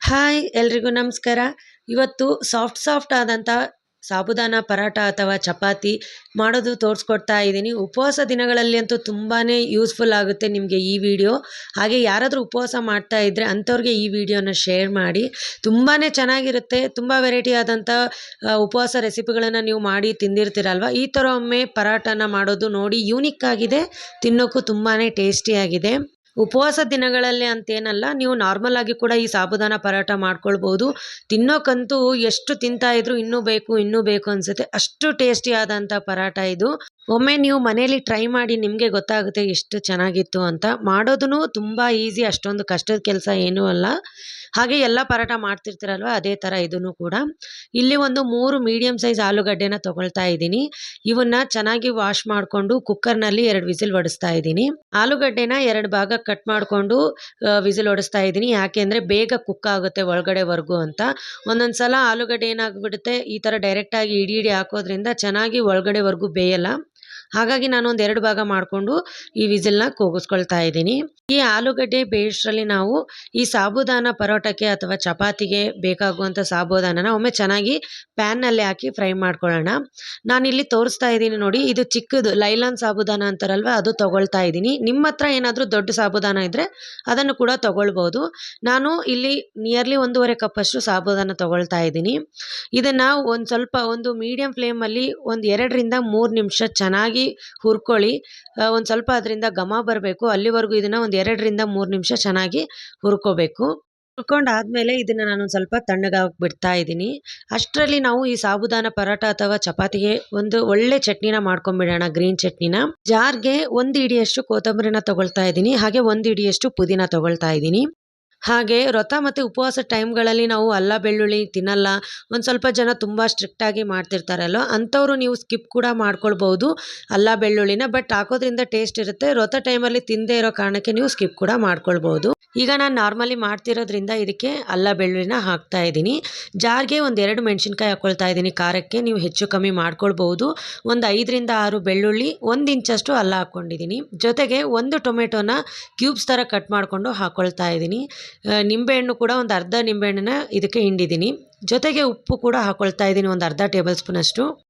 Hi, ಎಲ್ರಿಗೂ ನಮಸ್ಕಾರ. ಇವತ್ತು ಸಾಫ್ಟ್ ಸಾಫ್ಟ್ ಆದಂಥ ಸಾಬುದಾನ ಪರಾಟ ಅಥವಾ ಚಪಾತಿ ಮಾಡೋದು ತೋರಿಸ್ಕೊಡ್ತಾ ಇದ್ದೀನಿ. ಉಪವಾಸ ದಿನಗಳಲ್ಲಿ ಅಂತೂ ತುಂಬಾ ಯೂಸ್ಫುಲ್ ಆಗುತ್ತೆ ನಿಮಗೆ ಈ ವಿಡಿಯೋ. ಹಾಗೆ ಯಾರಾದರೂ ಉಪವಾಸ ಮಾಡ್ತಾ ಇದ್ದರೆ ಅಂಥವ್ರಿಗೆ ಈ ವಿಡಿಯೋನ ಶೇರ್ ಮಾಡಿ. ತುಂಬಾ ಚೆನ್ನಾಗಿರುತ್ತೆ. ತುಂಬ ವೆರೈಟಿ ಆದಂಥ ಉಪವಾಸ ರೆಸಿಪಿಗಳನ್ನು ನೀವು ಮಾಡಿ ತಿಂದಿರ್ತೀರಲ್ವ? ಈ ಥರ ಒಮ್ಮೆ ಪರಾಟನ ಮಾಡೋದು ನೋಡಿ ಯೂನಿಕ್ ಆಗಿದೆ. ತಿನ್ನೋಕ್ಕೂ ತುಂಬಾ ಟೇಸ್ಟಿಯಾಗಿದೆ ಉಪವಾಸ ದಿನಗಳಲ್ಲಿ ಅಂತೇನಲ್ಲ, ನೀವು ನಾರ್ಮಲ್ ಆಗಿ ಕೂಡ ಈ ಸಾಬುದಾನ ಪರಾಟ ಮಾಡ್ಕೊಳ್ಬಹುದು ತಿನ್ನೋಕಂತೂ ಎಷ್ಟು ತಿಂತಾ ಇದ್ರು ಇನ್ನೂ ಬೇಕು ಇನ್ನೂ ಬೇಕು ಅನ್ಸುತ್ತೆ. ಅಷ್ಟು ಟೇಸ್ಟಿ ಆದಂಥ ಪರಾಟ ಇದು. ಒಮ್ಮೆ ನೀವು ಮನೇಲಿ ಟ್ರೈ ಮಾಡಿ ನಿಮಗೆ ಗೊತ್ತಾಗುತ್ತೆ ಎಷ್ಟು ಚೆನ್ನಾಗಿತ್ತು ಅಂತ. ಮಾಡೋದೂ ತುಂಬ ಈಸಿ ಅಷ್ಟೊಂದು ಕಷ್ಟದ ಕೆಲಸ ಏನೂ ಅಲ್ಲ. ಹಾಗೆ ಎಲ್ಲ ಪರಾಟ ಮಾಡ್ತಿರ್ತೀರಲ್ವ, ಅದೇ ಥರ ಇದನ್ನು ಕೂಡ. ಇಲ್ಲಿ ಒಂದು ಮೂರು ಮೀಡಿಯಮ್ ಸೈಜ್ ಆಲೂಗಡ್ಡೆನ ತೊಗೊಳ್ತಾ ಇದ್ದೀನಿ. ಇವನ್ನ ಚೆನ್ನಾಗಿ ವಾಶ್ ಮಾಡಿಕೊಂಡು ಕುಕ್ಕರ್ನಲ್ಲಿ ಎರಡು ವಿಸಿಲ್ ಒಡಿಸ್ತಾ ಇದ್ದೀನಿ. ಆಲೂಗಡ್ಡೆನ ಎರಡು ಭಾಗ ಕಟ್ ಮಾಡಿಕೊಂಡು ವಿಸಿಲ್ ಒಡಿಸ್ತಾ ಇದ್ದೀನಿ. ಯಾಕೆಂದರೆ ಬೇಗ ಕುಕ್ ಆಗುತ್ತೆ ಒಳಗಡೆವರೆಗೂ ಅಂತ. ಒಂದೊಂದು ಸಲ ಆಲೂಗಡ್ಡೆ ಏನಾಗ್ಬಿಡುತ್ತೆ, ಈ ಥರ ಡೈರೆಕ್ಟಾಗಿ ಇಡಿ ಇಡಿ ಹಾಕೋದ್ರಿಂದ ಚೆನ್ನಾಗಿ ಒಳಗಡೆವರೆಗೂ ಬೇಯಲ್ಲ. ಹಾಗಾಗಿ ನಾನು ಒಂದು ಎರಡು ಭಾಗ ಮಾಡಿಕೊಂಡು ಈ ವಿಸಿಲ್ನ ಕೂಗಿಸ್ಕೊಳ್ತಾ ಇದ್ದೀನಿ. ಈ ಆಲೂಗಡ್ಡೆ ಬೇಸ್ಟ್ರಲ್ಲಿ ನಾವು ಈ ಸಾಬುದಾನ ಪರೋಟಕ್ಕೆ ಅಥವಾ ಚಪಾತಿಗೆ ಬೇಕಾಗುವಂಥ ಸಾಬುದಾನನ ಒಮ್ಮೆ ಚೆನ್ನಾಗಿ ಪ್ಯಾನ್ನಲ್ಲಿ ಹಾಕಿ ಫ್ರೈ ಮಾಡ್ಕೊಳ್ಳೋಣ. ನಾನಿಲ್ಲಿ ತೋರಿಸ್ತಾ ಇದ್ದೀನಿ ನೋಡಿ, ಇದು ಚಿಕ್ಕದು ಲೈಲಾನ್ ಸಾಬುದಾನ ಅಂತಾರಲ್ವ, ಅದು ತಗೊಳ್ತಾ ಇದ್ದೀನಿ. ನಿಮ್ಮ ಹತ್ರ ಏನಾದರೂ ದೊಡ್ಡ ಸಾಬುದಾನ ಇದ್ದರೆ ಅದನ್ನು ಕೂಡ ತೊಗೊಳ್ಬೋದು. ನಾನು ಇಲ್ಲಿ ನಿಯರ್ಲಿ ಒಂದೂವರೆ ಕಪ್ಪಷ್ಟು ಸಾಬುದಾನ ತಗೊಳ್ತಾ ಇದ್ದೀನಿ. ಇದನ್ನು ಒಂದು ಸ್ವಲ್ಪ ಒಂದು ಮೀಡಿಯಂ ಫ್ಲೇಮಲ್ಲಿ ಒಂದು ಎರಡರಿಂದ ಮೂರು ನಿಮಿಷ ಚೆನ್ನಾಗಿ ಹುರ್ಕೊಳ್ಳಿ ಒಂದು ಸ್ವಲ್ಪ ಅದರಿಂದ ಘಮ ಬರಬೇಕು. ಅಲ್ಲಿವರೆಗೂ ಇದನ್ನು ಒಂದು ಎರಡರಿಂದ ಮೂರು ನಿಮಿಷ ಚೆನ್ನಾಗಿ ಹುರ್ಕೋಬೇಕು. ಹುರ್ಕೊಂಡಾದಮೇಲೆ ಇದನ್ನು ನಾನು ಒಂದು ಸ್ವಲ್ಪ ತಣ್ಣಗಾಗಿ ಬಿಡ್ತಾ ಇದ್ದೀನಿ. ಅಷ್ಟರಲ್ಲಿ ನಾವು ಈ ಸಾಬುದಾನ ಪರೋಟ ಅಥವಾ ಚಪಾತಿಗೆ ಒಂದು ಒಳ್ಳೆ ಚಟ್ನಿನ ಮಾಡ್ಕೊಂಡ್ಬಿಡೋಣ ಗ್ರೀನ್ ಚಟ್ನಿನ. ಜಾರ್ಗೆ ಒಂದು ಇಡಿಯಷ್ಟು ಕೊತ್ತಂಬರಿನ ತಗೊಳ್ತಾ ಇದ್ದೀನಿ. ಹಾಗೆ ಒಂದು ಇಡಿಯಷ್ಟು ಪುದೀನ ತಗೊಳ್ತಾ ಇದ್ದೀನಿ. ಹಾಗೆ ವ್ರತ ಮತ್ತು ಉಪವಾಸ ಟೈಮ್ಗಳಲ್ಲಿ ನಾವು ಅಲ್ಲ, ಬೆಳ್ಳುಳ್ಳಿ ತಿನ್ನಲ್ಲ. ಒಂದು ಸ್ವಲ್ಪ ಜನ ತುಂಬ ಸ್ಟ್ರಿಕ್ಟಾಗಿ ಮಾಡ್ತಿರ್ತಾರಲ್ವ ಅಂಥವ್ರು ನೀವು ಸ್ಕಿಪ್ ಕೂಡ ಮಾಡ್ಕೊಳ್ಬೋದು ಅಲ್ಲ, ಬೆಳ್ಳುಳ್ಳಿನ ಬಟ್ ಹಾಕೋದ್ರಿಂದ ಟೇಸ್ಟ್ ಇರುತ್ತೆ. ವ್ರತ ಟೈಮಲ್ಲಿ ತಿಂದೇ ಇರೋ ಕಾರಣಕ್ಕೆ ನೀವು ಸ್ಕಿಪ್ ಕೂಡ ಮಾಡ್ಕೊಳ್ಬೋದು ಈಗ ನಾನು ನಾರ್ಮಲಿ ಮಾಡ್ತಿರೋದ್ರಿಂದ ಇದಕ್ಕೆ ಅಲ್ಲ ಬೆಳ್ಳುಳ್ಳಿನ ಹಾಕ್ತಾ ಇದ್ದೀನಿ. ಜಾರ್ಗೆ ಒಂದು ಎರಡು ಮೆಣಸಿನ್ಕಾಯಿ ಹಾಕ್ಕೊಳ್ತಾ ಇದ್ದೀನಿ. ಖಾರಕ್ಕೆ ನೀವು ಹೆಚ್ಚು ಕಮ್ಮಿ ಮಾಡ್ಕೊಳ್ಬೋದು. ಒಂದು ಐದರಿಂದ ಆರು ಬೆಳ್ಳುಳ್ಳಿ, ಒಂದು ಇಂಚಷ್ಟು ಅಲ್ಲ ಹಾಕ್ಕೊಂಡಿದ್ದೀನಿ. ಜೊತೆಗೆ ಒಂದು ಟೊಮೆಟೊನ ಕ್ಯೂಬ್ಸ್ ಥರ ಕಟ್ ಮಾಡಿಕೊಂಡು ಹಾಕ್ಕೊಳ್ತಾ ಇದ್ದೀನಿ. ನಿಂಬೆಹಣ್ಣು ಕೂಡ ಒಂದು ಅರ್ಧ ನಿಂಬೆಹಣ್ಣನ್ನ ಇದಕ್ಕೆ ಹಿಂಡಿದ್ದೀನಿ. ಜೊತೆಗೆ ಉಪ್ಪು ಕೂಡ ಹಾಕ್ಕೊಳ್ತಾ ಇದ್ದೀನಿ ಒಂದು ಅರ್ಧ ಟೇಬಲ್ ಸ್ಪೂನಷ್ಟು.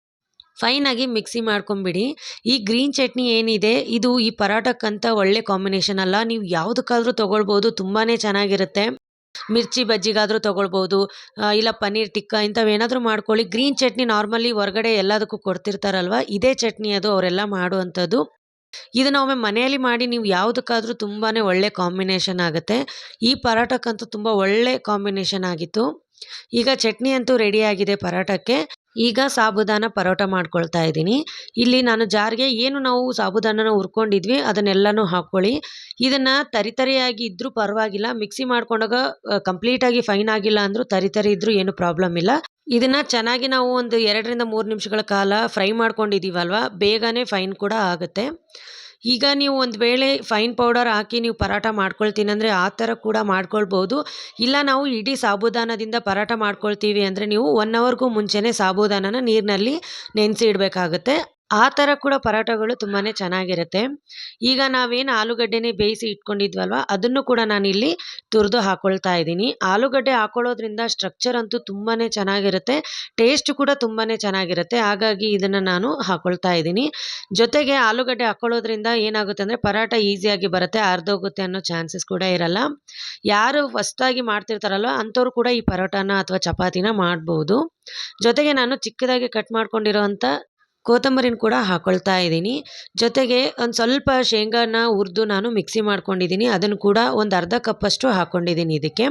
ಫೈನಾಗಿ ಮಿಕ್ಸಿ ಮಾಡ್ಕೊಂಬಿಡಿ. ಈ ಗ್ರೀನ್ ಚಟ್ನಿ ಏನಿದೆ, ಇದು ಈ ಪರಾಟಕ್ಕಂತ ಒಳ್ಳೆ ಕಾಂಬಿನೇಷನ್ ಅಲ್ಲ. ನೀವು ಯಾವುದಕ್ಕಾದ್ರೂ ತೊಗೊಳ್ಬೋದು ತುಂಬಾ ಚೆನ್ನಾಗಿರುತ್ತೆ. ಮಿರ್ಚಿ ಬಜ್ಜಿಗಾದರೂ ತೊಗೊಳ್ಬೋದು ಇಲ್ಲ ಪನ್ನೀರ್ ಟಿಕ್ಕ ಇಂಥವೇನಾದರೂ ಮಾಡ್ಕೊಳ್ಳಿ. ಗ್ರೀನ್ ಚಟ್ನಿ ನಾರ್ಮಲಿ ಹೊರಗಡೆ ಎಲ್ಲದಕ್ಕೂ ಕೊಡ್ತಿರ್ತಾರಲ್ವ? ಇದೇ ಚಟ್ನಿ ಅದು ಅವರೆಲ್ಲ ಮಾಡುವಂಥದ್ದು. ಇದನ್ನ ಒಮ್ಮೆ ಮನೆಯಲ್ಲಿ ಮಾಡಿ ನೀವು ಯಾವುದಕ್ಕಾದರೂ ತುಂಬಾ ಒಳ್ಳೆ ಕಾಂಬಿನೇಷನ್ ಆಗುತ್ತೆ. ಈ ಪರಾಟಕ್ಕಂತೂ ತುಂಬ ಒಳ್ಳೆ ಕಾಂಬಿನೇಷನ್ ಆಗಿತ್ತು. ಈಗ ಚಟ್ನಿ ಅಂತೂ ರೆಡಿ ಆಗಿದೆ ಪರಾಟಕ್ಕೆ ಈಗ ಸಾಬುದಾನ ಪರೋಟ ಮಾಡ್ಕೊಳ್ತಾ ಇದ್ದೀನಿ. ಇಲ್ಲಿ ನಾನು ಜಾರ್ಗೆ ಏನು ನಾವು ಸಾಬುದಾನನ ಹುರ್ಕೊಂಡಿದ್ವಿ ಅದನ್ನೆಲ್ಲನೂ ಹಾಕ್ಕೊಳ್ಳಿ. ಇದನ್ನು ತರಿತರಿಯಾಗಿ ಇದ್ದರೂ ಪರವಾಗಿಲ್ಲ. ಮಿಕ್ಸಿ ಮಾಡ್ಕೊಂಡಾಗ ಕಂಪ್ಲೀಟಾಗಿ ಫೈನ್ ಆಗಿಲ್ಲ ಅಂದರೂ ತರಿತರಿ ಇದ್ದರೂ ಏನು ಪ್ರಾಬ್ಲಮ್ ಇಲ್ಲ. ಇದನ್ನ ಚೆನ್ನಾಗಿ ನಾವು ಒಂದು ಎರಡರಿಂದ ಮೂರು ನಿಮಿಷಗಳ ಕಾಲ ಫ್ರೈ ಮಾಡ್ಕೊಂಡಿದ್ದೀವಲ್ವ ಬೇಗನೆ ಫೈನ್ ಕೂಡ ಆಗುತ್ತೆ. ಈಗ ನೀವು ಒಂದು ವೇಳೆ ಫೈನ್ ಪೌಡರ್ ಹಾಕಿ ನೀವು ಪರಾಟ ಮಾಡ್ಕೊಳ್ತೀನಿ ಅಂದರೆ ಆ ಥರ ಕೂಡ ಮಾಡ್ಕೊಳ್ಬೋದು. ಇಲ್ಲ ನಾವು ಇಡೀ ಸಾಬುದಾನದಿಂದ ಪರಾಟ ಮಾಡ್ಕೊಳ್ತೀವಿ ಅಂದರೆ ನೀವು ಒನ್ ಅವರ್ಗೂ ಮುಂಚೆನೇ ಸಾಬುದಾನನ ನೀರಿನಲ್ಲಿ ನೆನೆಸಿ ಇಡಬೇಕಾಗುತ್ತೆ. ಆ ಥರ ಕೂಡ ಪರೋಟಗಳು ತುಂಬಾ ಚೆನ್ನಾಗಿರುತ್ತೆ. ಈಗ ನಾವೇನು ಆಲೂಗಡ್ಡೆನೇ ಬೇಯಿಸಿ ಇಟ್ಕೊಂಡಿದ್ವಲ್ವ, ಅದನ್ನು ಕೂಡ ನಾನಿಲ್ಲಿ ತುರಿದು ಹಾಕೊಳ್ತಾ ಇದ್ದೀನಿ. ಆಲೂಗಡ್ಡೆ ಹಾಕೊಳ್ಳೋದ್ರಿಂದ ಸ್ಟ್ರಕ್ಚರ್ ಅಂತೂ ತುಂಬಾ ಚೆನ್ನಾಗಿರುತ್ತೆ ಟೇಸ್ಟ್ ಕೂಡ ತುಂಬಾ ಚೆನ್ನಾಗಿರುತ್ತೆ. ಹಾಗಾಗಿ ಇದನ್ನು ನಾನು ಹಾಕೊಳ್ತಾ ಇದ್ದೀನಿ. ಜೊತೆಗೆ ಆಲೂಗಡ್ಡೆ ಹಾಕೊಳ್ಳೋದ್ರಿಂದ ಏನಾಗುತ್ತೆ ಅಂದರೆ ಪರಾಟ ಈಸಿಯಾಗಿ ಬರುತ್ತೆ ಅರ್ಧೋಗುತ್ತೆ ಅನ್ನೋ ಚಾನ್ಸಸ್ ಕೂಡ ಇರಲ್ಲ. ಯಾರು ಹೊಸ್ದಾಗಿ ಮಾಡ್ತಿರ್ತಾರಲ್ಲ ಅಂಥವ್ರು ಕೂಡ ಈ ಪರೋಟಾನ ಅಥವಾ ಚಪಾತಿನ ಮಾಡ್ಬೋದು. ಜೊತೆಗೆ ನಾನು ಚಿಕ್ಕದಾಗಿ ಕಟ್ ಮಾಡ್ಕೊಂಡಿರೋವಂಥ ಕೊತ್ತಂಬರಿನ ಕೂಡ ಹಾಕ್ಕೊಳ್ತಾ ಇದ್ದೀನಿ. ಜೊತೆಗೆ ಒಂದು ಸ್ವಲ್ಪ ಶೇಂಗಾನ ಹುರಿದು ನಾನು ಮಿಕ್ಸಿ ಮಾಡ್ಕೊಂಡಿದ್ದೀನಿ. ಅದನ್ನು ಕೂಡ ಒಂದು ಅರ್ಧ ಕಪ್ಪಷ್ಟು ಹಾಕ್ಕೊಂಡಿದ್ದೀನಿ ಇದಕ್ಕೆ.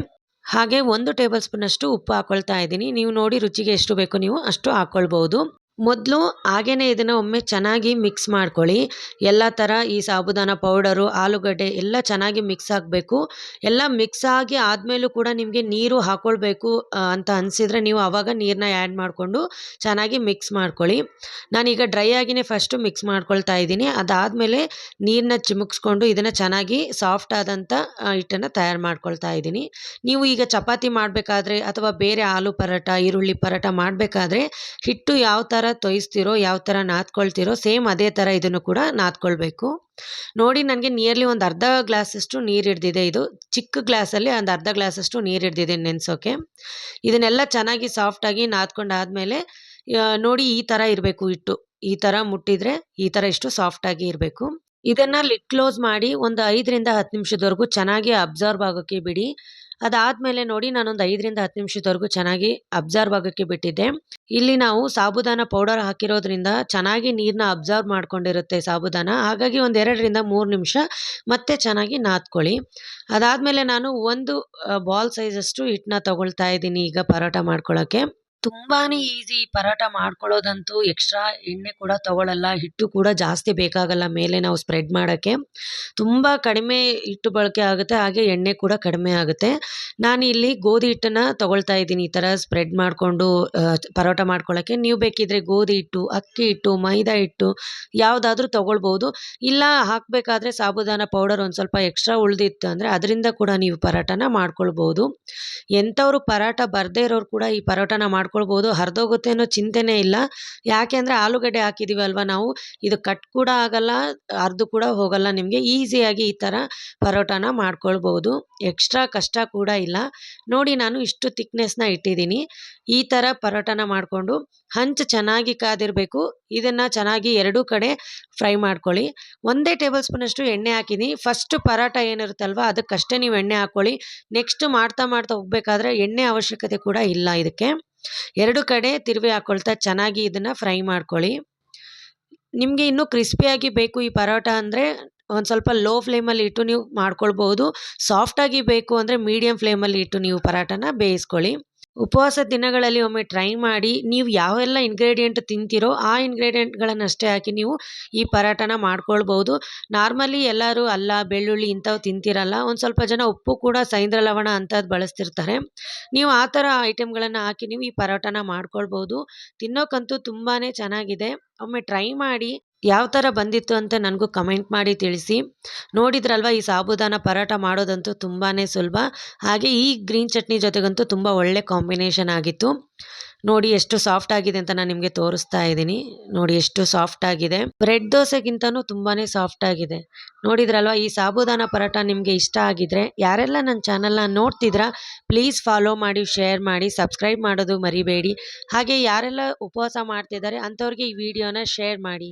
ಹಾಗೆ ಒಂದು ಟೇಬಲ್ ಸ್ಪೂನಷ್ಟು ಉಪ್ಪು ಹಾಕ್ಕೊಳ್ತಾ ಇದ್ದೀನಿ. ನೀವು ನೋಡಿ ರುಚಿಗೆ ಎಷ್ಟು ಬೇಕು ನೀವು ಅಷ್ಟು ಹಾಕ್ಕೊಳ್ಬೋದು ಮೊದಲು ಹಾಗೇನೆ ಇದನ್ನು ಒಮ್ಮೆ ಚೆನ್ನಾಗಿ ಮಿಕ್ಸ್ ಮಾಡ್ಕೊಳ್ಳಿ. ಎಲ್ಲ ಥರ ಈ ಸಾಬುದಾನ ಪೌಡರು ಆಲೂಗಡ್ಡೆ ಎಲ್ಲ ಚೆನ್ನಾಗಿ ಮಿಕ್ಸ್ ಆಗಬೇಕು ಎಲ್ಲ ಮಿಕ್ಸ್ ಆಗಿ ಆದಮೇಲೂ ಕೂಡ ನಿಮಗೆ ನೀರು ಹಾಕ್ಕೊಳ್ಬೇಕು ಅಂತ ಅನಿಸಿದರೆ ನೀವು ಆವಾಗ ನೀರನ್ನ ಆ್ಯಡ್ ಮಾಡಿಕೊಂಡು ಚೆನ್ನಾಗಿ ಮಿಕ್ಸ್ ಮಾಡ್ಕೊಳ್ಳಿ. ನಾನೀಗ ಡ್ರೈ ಆಗಿನೇ ಫಸ್ಟು ಮಿಕ್ಸ್ ಮಾಡ್ಕೊಳ್ತಾ ಇದ್ದೀನಿ. ಅದಾದಮೇಲೆ ನೀರನ್ನ ಚಿಮುಕ್ಸ್ಕೊಂಡು ಇದನ್ನು ಚೆನ್ನಾಗಿ ಸಾಫ್ಟ್ ಆದಂಥ ಹಿಟ್ಟನ್ನು ತಯಾರು ಮಾಡ್ಕೊಳ್ತಾ ಇದ್ದೀನಿ. ನೀವು ಈಗ ಚಪಾತಿ ಮಾಡಬೇಕಾದ್ರೆ ಅಥವಾ ಬೇರೆ ಆಲೂ ಪರೋಟ, ಈರುಳ್ಳಿ ಪರೋಟ ಮಾಡಬೇಕಾದ್ರೆ ಹಿಟ್ಟು ಯಾವ ಥರ ತೊಯಿಸ್ತಿರೋ, ಯಾವ ಥರ ನಾದ್ಕೊಳ್ತಿರೋ, ಸೇಮ್ ಅದೇ ಥರ ಇದನ್ನು ಕೂಡ ನಾದ್ಕೊಳ್ಬೇಕು. ನೋಡಿ, ನನಗೆ ನಿಯರ್ಲಿ ಒಂದು ಅರ್ಧ ಗ್ಲಾಸಷ್ಟು ನೀರು ಹಿಡ್ದಿದೆ ಇದು. ಚಿಕ್ಕ ಗ್ಲಾಸಲ್ಲಿ ಒಂದು ಅರ್ಧ ಗ್ಲಾಸಷ್ಟು ನೀರು ಹಿಡ್ದಿದೆ ನೆನೆಸೋಕೆ. ಇದನ್ನೆಲ್ಲ ಚೆನ್ನಾಗಿ ಸಾಫ್ಟಾಗಿ ನಾದ್ಕೊಂಡಾದಮೇಲೆ ನೋಡಿ, ಈ ಥರ ಇರಬೇಕು ಹಿಟ್ಟು. ಈ ಥರ ಮುಟ್ಟಿದ್ರೆ, ಈ ಥರ ಇಷ್ಟು ಸಾಫ್ಟಾಗಿ ಇರಬೇಕು. ಇದನ್ನ ಲಿಟ್ ಕ್ಲೋಸ್ ಮಾಡಿ ಒಂದು ಐದರಿಂದ ಹತ್ತು ನಿಮಿಷದವರೆಗೂ ಚೆನ್ನಾಗಿ ಅಬ್ಸರ್ವ್ ಆಗೋಕ್ಕೆ ಬಿಡಿ. ಅದಾದ್ಮೇಲೆ ನೋಡಿ ನಾನೊಂದು ಐದರಿಂದ ಹತ್ತು ನಿಮಿಷದವರೆಗೂ ಚೆನ್ನಾಗಿ ಅಬ್ಸರ್ವ್ ಆಗೋಕ್ಕೆ ಬಿಟ್ಟಿದ್ದೆ. ಇಲ್ಲಿ ನಾವು ಸಾಬುದಾನ ಪೌಡರ್ ಹಾಕಿರೋದ್ರಿಂದ ಚೆನ್ನಾಗಿ ನೀರನ್ನ ಅಬ್ಸರ್ವ್ ಮಾಡ್ಕೊಂಡಿರುತ್ತೆ ಸಾಬುದಾನ. ಹಾಗಾಗಿ ಒಂದು ಎರಡರಿಂದ ಮೂರು ನಿಮಿಷ ಮತ್ತೆ ಚೆನ್ನಾಗಿ ನಾದ್ಕೊಳ್ಳಿ. ಅದಾದಮೇಲೆ ನಾನು ಒಂದು ಬಾಲ್ ಸೈಜಷ್ಟು ಹಿಟ್ಟನ್ನ ತಗೊಳ್ತಾ ಇದ್ದೀನಿ ಈಗ ಪರೋಟ ಮಾಡ್ಕೊಳ್ಳೋಕ್ಕೆ ತುಂಬಾನೇ ಈಸಿ ಪರೋಟ ಮಾಡ್ಕೊಳ್ಳೋದಂತೂ ಎಕ್ಸ್ಟ್ರಾ ಎಣ್ಣೆ ಕೂಡ ತಗೊಳ್ಳಲ್ಲ ಹಿಟ್ಟು ಕೂಡ ಜಾಸ್ತಿ ಬೇಕಾಗಲ್ಲ ಮೇಲೆ ನಾವು ಸ್ಪ್ರೆಡ್ ಮಾಡೋಕ್ಕೆ. ತುಂಬ ಕಡಿಮೆ ಹಿಟ್ಟು ಬಳಕೆ ಆಗುತ್ತೆ, ಹಾಗೆ ಎಣ್ಣೆ ಕೂಡ ಕಡಿಮೆ ಆಗುತ್ತೆ. ನಾನು ಇಲ್ಲಿ ಗೋಧಿ ಹಿಟ್ಟನ್ನು ತಗೊಳ್ತಾ ಇದ್ದೀನಿ ಈ ಥರ ಸ್ಪ್ರೆಡ್ ಮಾಡಿಕೊಂಡು ಪರೋಟ ಮಾಡ್ಕೊಳ್ಳೋಕ್ಕೆ. ನೀವು ಬೇಕಿದ್ರೆ ಗೋಧಿ ಹಿಟ್ಟು, ಅಕ್ಕಿ ಹಿಟ್ಟು, ಮೈದಾ ಹಿಟ್ಟು ಯಾವುದಾದ್ರೂ ತಗೊಳ್ಬೋದು. ಇಲ್ಲ ಹಾಕಬೇಕಾದ್ರೆ ಸಾಬುದಾನ ಪೌಡರ್ ಒಂದು ಸ್ವಲ್ಪ ಎಕ್ಸ್ಟ್ರಾ ಉಳಿದಿತ್ತು ಅಂದರೆ ಅದರಿಂದ ಕೂಡ ನೀವು ಪರೋಟನ ಮಾಡ್ಕೊಳ್ಬೋದು. ಎಂಥವ್ರು ಪರೋಟ ಬರದೇ ಇರೋರು ಕೂಡ ಈ ಪರೋಟನ ಮಾಡ್ಕೊಳ್ಬೋದು. ಹರಿದೋಗುತ್ತೆ ಅನ್ನೋ ಚಿಂತೆನೇ ಇಲ್ಲ. ಯಾಕೆ ಅಂದರೆ ಆಲೂಗಡ್ಡೆ ಅಲ್ವಾ ನಾವು? ಇದು ಕಟ್ ಕೂಡ ಆಗಲ್ಲ, ಹರಿದು ಕೂಡ ಹೋಗಲ್ಲ ನಿಮಗೆ. ಈಸಿಯಾಗಿ ಈ ಥರ ಪರೋಟನ ಮಾಡ್ಕೊಳ್ಬೋದು. ಎಕ್ಸ್ಟ್ರಾ ಕಷ್ಟ ಕೂಡ ಇಲ್ಲ. ನೋಡಿ ನಾನು ಇಷ್ಟು ತಿಕ್ನೆಸ್ನ ಇಟ್ಟಿದ್ದೀನಿ. ಈ ಥರ ಪರೋಟನ ಮಾಡಿಕೊಂಡು ಹಂಚು ಚೆನ್ನಾಗಿ ಕಾದಿರಬೇಕು. ಇದನ್ನು ಚೆನ್ನಾಗಿ ಎರಡೂ ಕಡೆ ಫ್ರೈ ಮಾಡ್ಕೊಳ್ಳಿ. ಒಂದೇ ಟೇಬಲ್ ಸ್ಪೂನಷ್ಟು ಎಣ್ಣೆ ಹಾಕಿದ್ದೀನಿ. ಫಸ್ಟ್ ಪರೋಟ ಏನಿರುತ್ತಲ್ವ, ಅದಕ್ಕಷ್ಟೇ ನೀವು ಎಣ್ಣೆ ಹಾಕ್ಕೊಳ್ಳಿ. ನೆಕ್ಸ್ಟ್ ಮಾಡ್ತಾ ಮಾಡ್ತಾ ಹೋಗ್ಬೇಕಾದ್ರೆ ಎಣ್ಣೆ ಅವಶ್ಯಕತೆ ಕೂಡ ಇಲ್ಲ ಇದಕ್ಕೆ. ಎರಡು ಕಡೆ ತಿರುವಿ ಹಾಕ್ಕೊಳ್ತಾ ಚೆನ್ನಾಗಿ ಇದನ್ನು ಫ್ರೈ ಮಾಡ್ಕೊಳ್ಳಿ. ನಿಮಗೆ ಇನ್ನೂ ಕ್ರಿಸ್ಪಿಯಾಗಿ ಬೇಕು ಈ ಪರೋಟ ಅಂದರೆ ಒಂದು ಸ್ವಲ್ಪ ಲೋ ಫ್ಲೇಮಲ್ಲಿ ಇಟ್ಟು ನೀವು ಮಾಡ್ಕೊಳ್ಬೋದು. ಸಾಫ್ಟಾಗಿ ಬೇಕು ಅಂದರೆ ಮೀಡಿಯಮ್ ಫ್ಲೇಮಲ್ಲಿ ಇಟ್ಟು ನೀವು ಪರೋಟನ ಬೇಯಿಸ್ಕೊಳ್ಳಿ. ಉಪವಾಸ ದಿನಗಳಲ್ಲಿ ಒಮ್ಮೆ ಟ್ರೈ ಮಾಡಿ ನೀವು ಯಾವೆಲ್ಲ ಇಂಗ್ರೀಡಿಯೆಂಟ್ ತಿಂತೀರೋ ಆ ಇಂಗ್ರೀಡಿಯೆಂಟ್ಗಳನ್ನಷ್ಟೇ ಹಾಕಿ ನೀವು ಈ ಪರೋಟನ ಮಾಡ್ಕೊಳ್ಬೋದು. ನಾರ್ಮಲಿ ಎಲ್ಲರೂ ಅಲ್ಲ, ಬೆಳ್ಳುಳ್ಳಿ ಇಂಥವು ತಿಂತಿರಲ್ಲ, ಒಂದು ಸ್ವಲ್ಪ ಜನ ಉಪ್ಪು ಕೂಡ ಸೈಂದ್ರ ಲವಣ ಅಂಥದ್ದು ಬಳಸ್ತಿರ್ತಾರೆ. ನೀವು ಆ ಥರ ಐಟಮ್ಗಳನ್ನು ಹಾಕಿ ನೀವು ಈ ಪರೋಟನ ಮಾಡ್ಕೊಳ್ಬೋದು. ತಿನ್ನೋಕ್ಕಂತೂ ತುಂಬಾ ಚೆನ್ನಾಗಿದೆ. ಒಮ್ಮೆ ಟ್ರೈ ಮಾಡಿ ಯಾವ ಥರ ಬಂದಿತ್ತು ಅಂತ ನನಗೂ ಕಮೆಂಟ್ ಮಾಡಿ ತಿಳಿಸಿ. ನೋಡಿದ್ರಲ್ವ ಈ ಸಾಬುದಾನ ಪರೋಟ ಮಾಡೋದಂತೂ ತುಂಬಾ ಸುಲಭ. ಹಾಗೆ ಈ ಗ್ರೀನ್ ಚಟ್ನಿ ಜೊತೆಗಂತೂ ತುಂಬ ಒಳ್ಳೆ ಕಾಂಬಿನೇಷನ್ ಆಗಿತ್ತು. ನೋಡಿ ಎಷ್ಟು ಸಾಫ್ಟ್ ಆಗಿದೆ ಅಂತ ನಾನು ನಿಮಗೆ ತೋರಿಸ್ತಾ ಇದ್ದೀನಿ. ನೋಡಿ ಎಷ್ಟು ಸಾಫ್ಟ್ ಆಗಿದೆ. ಬ್ರೆಡ್ ದೋಸೆಗಿಂತನೂ ತುಂಬಾ ಸಾಫ್ಟ್ ಆಗಿದೆ. ನೋಡಿದ್ರಲ್ವ ಈ ಸಾಬುದಾನ ಪರೋಟ ನಿಮಗೆ ಇಷ್ಟ ಆಗಿದ್ರೆ ಯಾರೆಲ್ಲ ನನ್ನ ಚಾನಲ್ನ ನೋಡ್ತಿದ್ರ ಪ್ಲೀಸ್ ಫಾಲೋ ಮಾಡಿ ಶೇರ್ ಮಾಡಿ ಸಬ್ಸ್ಕ್ರೈಬ್ ಮಾಡೋದು ಮರಿಬೇಡಿ. ಹಾಗೆ ಯಾರೆಲ್ಲ ಉಪವಾಸ ಮಾಡ್ತಿದ್ದಾರೆ, ಅಂಥವ್ರಿಗೆ ಈ ವಿಡಿಯೋನ ಶೇರ್ ಮಾಡಿ.